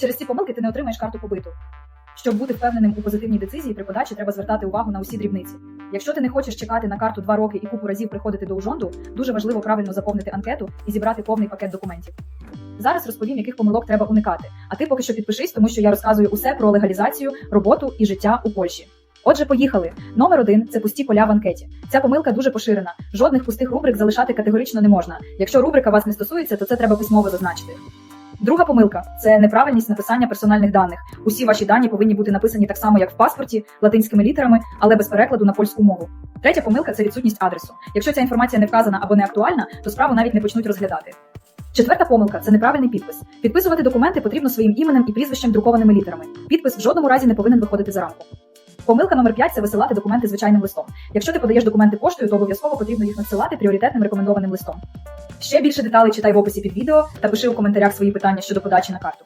Через ці помилки ти не отримаєш карту побиту. Щоб бути впевненим у позитивній децизії при подачі, треба звертати увагу на усі дрібниці. Якщо ти не хочеш чекати на карту два роки і купу разів приходити до ужонду, дуже важливо правильно заповнити анкету і зібрати повний пакет документів. Зараз розповім, яких помилок треба уникати. А ти поки що підпишись, тому що я розказую усе про легалізацію, роботу і життя у Польщі. Отже, поїхали. Номер один це пусті поля в анкеті. Ця помилка дуже поширена. Жодних пустих рубрик залишати категорично не можна. Якщо рубрика вас не стосується, то це треба письмово зазначити. Друга помилка це неправильність написання персональних даних. Усі ваші дані повинні бути написані так само, як в паспорті, латинськими літерами, але без перекладу на польську мову. Третя помилка це відсутність адресу. Якщо ця інформація не вказана або не актуальна, то справу навіть не почнуть розглядати. Четверта помилка це неправильний підпис. Підписувати документи потрібно своїм іменем і прізвищем друкованими літерами. Підпис в жодному разі не повинен виходити за рамку. Помилка номер 5 це висилати документи звичайним листом. Якщо ти подаєш документи поштою, то обов'язково потрібно їх надсилати пріоритетним рекомендованим листом. Ще більше деталей читай в описі під відео та пиши у коментарях свої питання щодо подачі на карту.